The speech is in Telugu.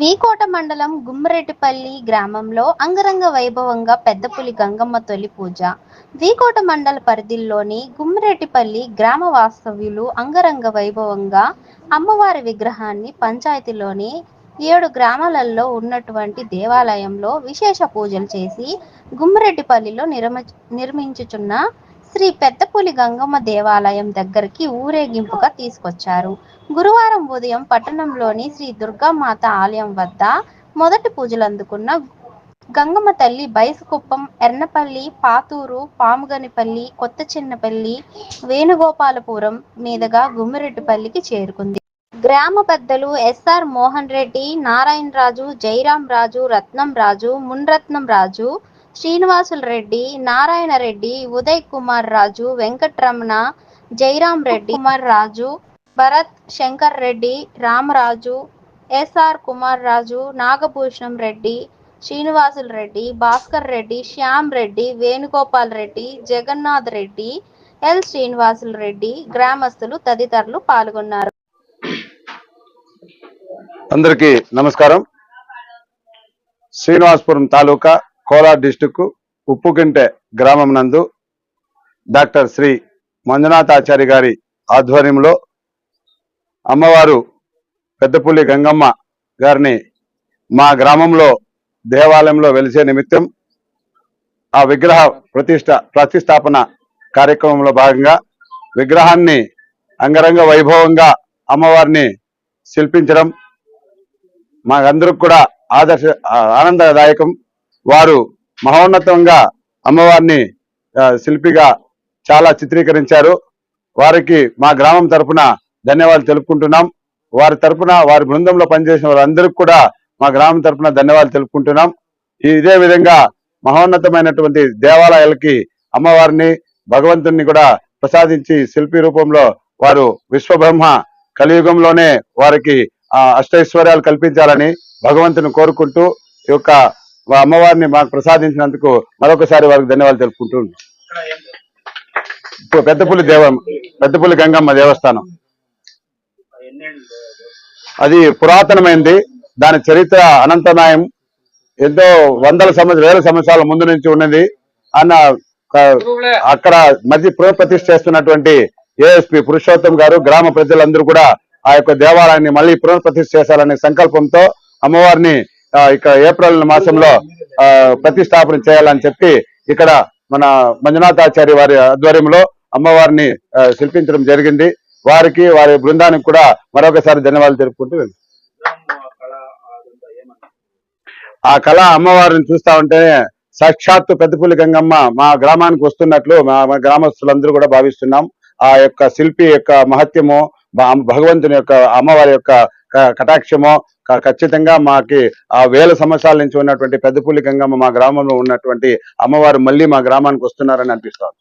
వీకోట మండలం గుమ్మరెడ్డిపల్లి గ్రామంలో అంగరంగ వైభవంగా పెద్దపులి గంగమ్మ తొలి పూజ. వీకోట మండల పరిధిలోని గుమ్మరెడ్డిపల్లి గ్రామ వాస్తవ్యులు అంగరంగ వైభవంగా అమ్మవారి విగ్రహాన్ని పంచాయతీలోని ఏడు గ్రామాలలో ఉన్నటువంటి దేవాలయంలో విశేష పూజలు చేసి గుమ్మరెడ్డిపల్లిలో నిర్మ నిర్మించుచున్న శ్రీ పెద్దపులి గంగమ్మ దేవాలయం దగ్గరికి ఊరేగింపుగా తీసుకొచ్చారు. గురువారం ఉదయం పట్టణంలోని శ్రీ దుర్గామాత ఆలయం వద్ద మొదటి పూజలు అందుకున్న గంగమ్మ తల్లి బైసుకుప్పం ఎర్నపల్లి పాతూరు పాముగనిపల్లి కొత్త చిన్నపల్లి వేణుగోపాలపురం మీదుగా గుమ్మిరెడ్డిపల్లికి చేరుకుంది. గ్రామ పెద్దలు S R Mohan Reddy Narayana Raju Jairam Raju Ratnam Raju Munratnam Raju Srinivasulu Reddy Narayana Reddy Uday Kumar Raju Venkatramana Jairam Reddy Kumar Raju Bharat Shankar Reddy Ramaraju S R Kumar Raju Nagabhushanam Reddy Srinivasulu Reddy Bhaskar Reddy Shyam Reddy Venugopal Reddy Jagannath Reddy L Srinivasulu Reddy గ్రామస్తులు తదితరులు పాల్గొన్నారు. అందరికీ నమస్కారం. శ్రీనివాసపురం తాలూకా కోలార్ డిస్టిక్ ఉప్పుకింటె గ్రామం నందు డాక్టర్ శ్రీ మంజునాథాచారి గారి ఆధ్వర్యంలో అమ్మవారు పెద్దపుల్లి గంగమ్మ గారిని మా గ్రామంలో దేవాలయంలో వెలిసే నిమిత్తం ఆ విగ్రహ ప్రతిష్ట ప్రతిష్టాపన కార్యక్రమంలో భాగంగా విగ్రహాన్ని అంగరంగ వైభవంగా అమ్మవారిని శిల్పించడం మాకందరికి కూడా ఆదర్శ ఆనందదాయకం. వారు మహోన్నతంగా అమ్మవారిని శిల్పిగా చాలా చిత్రీకరించారు. వారికి మా గ్రామం తరపున ధన్యవాదాలు తెలుపుకుంటున్నాం. వారి తరపున వారి బృందంలో పనిచేసిన వారందరికీ కూడా మా గ్రామం తరపున ధన్యవాదాలు తెలుపుకుంటున్నాం. ఇదే విధంగా మహోన్నతమైనటువంటి దేవాలయాలకి అమ్మవారిని భగవంతుని కూడా ప్రసాదించి శిల్పి రూపంలో వారు విశ్వబ్రహ్మ కలియుగంలోనే వారికి అష్టైశ్వర్యాలు కల్పించాలని భగవంతుని కోరుకుంటూ ఈ యొక్క అమ్మవారిని మాకు ప్రసాదించినందుకు మరొకసారి వారికి ధన్యవాదాలు తెలుపుకుంటున్నాను ఇప్పుడు దేవ పెద్దపల్లి గంగమ్మ దేవస్థానం. అది పురాతనమైంది. దాని చరిత్ర అనంతనాయం ఎంతో వందల సంవత్సరాల వేల సంవత్సరాల ముందు నుంచి ఉన్నది. అన్న అక్కడ మధ్య పునఃప్రతిష్ఠ చేస్తున్నటువంటి ఏఎస్పి పురుషోత్తం గారు గ్రామ ప్రజలందరూ కూడా ఆ యొక్క దేవాలయాన్ని మళ్ళీ పునఃప్రతిష్ఠ చేశాలనే సంకల్పంతో అమ్మవారిని ఇక్కడ ఏప్రిల్ మాసంలో ప్రతిష్టాపన చేయాలని చెప్పి ఇక్కడ మన మంజునాథాచార్య వారి ఆధ్వర్యంలో అమ్మవారిని శిల్పించడం జరిగింది. వారికి వారి బృందానికి కూడా మరొకసారి ధన్యవాదాలు తెలుపుకుంటూ ఆ కళ అమ్మవారిని చూస్తా ఉంటే సాక్షాత్తు పెద్దపల్లి గంగమ్మ మా గ్రామానికి వస్తున్నట్లు మా గ్రామస్తులందరూ కూడా భావిస్తున్నాం. ఆ యొక్క శిల్పి యొక్క మహత్యము భగవంతుని యొక్క అమ్మవారి యొక్క కటాక్షము ఖచ్చితంగా మాకి ఆ వేల సంవత్సరాల నుంచి ఉన్నటువంటి పెద్దపల్లి గంగమ్మ మా గ్రామంలో ఉన్నటువంటి అమ్మవారు మళ్ళీ మా గ్రామానికి వస్తున్నారని అనిపిస్తోంది.